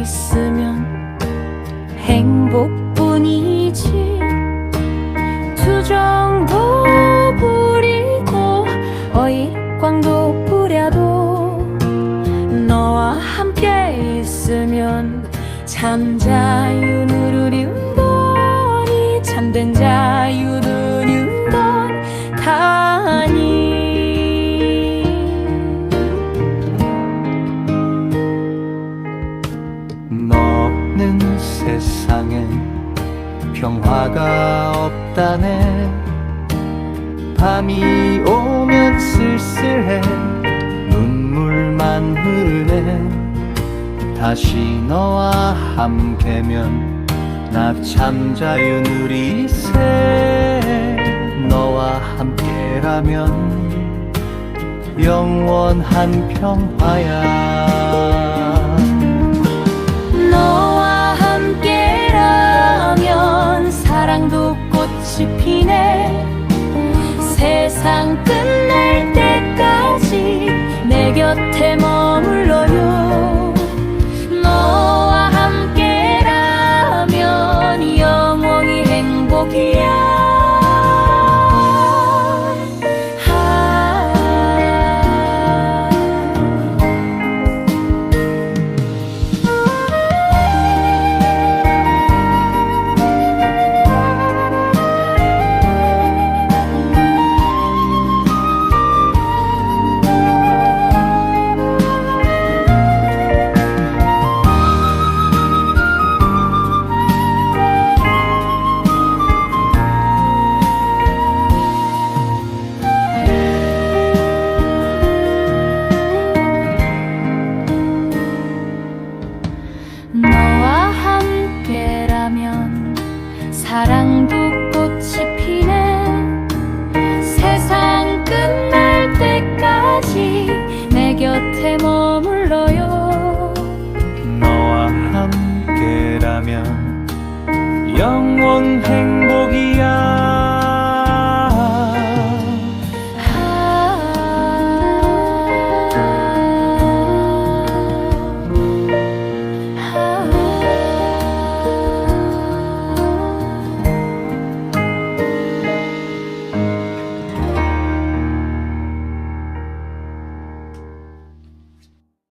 있으면 행복뿐이지. 투정도 부리고 어이광도 부려도 너와 함께 있으면 참 자유누르륜 세상엔 평화가 없다네. 밤이 오면 쓸쓸해. 눈물만 흐르네. 다시 너와 함께면 나참 자유 누리세 너와 함께라면 영원한 평화야 꽃이 피네. 세상 끝날 때까지 내 곁에 머물러요 사랑도 꽃이 피네. 세상 끝날 때까지 내 곁에 머물러요. 너와 함께라면 영원 행복이야.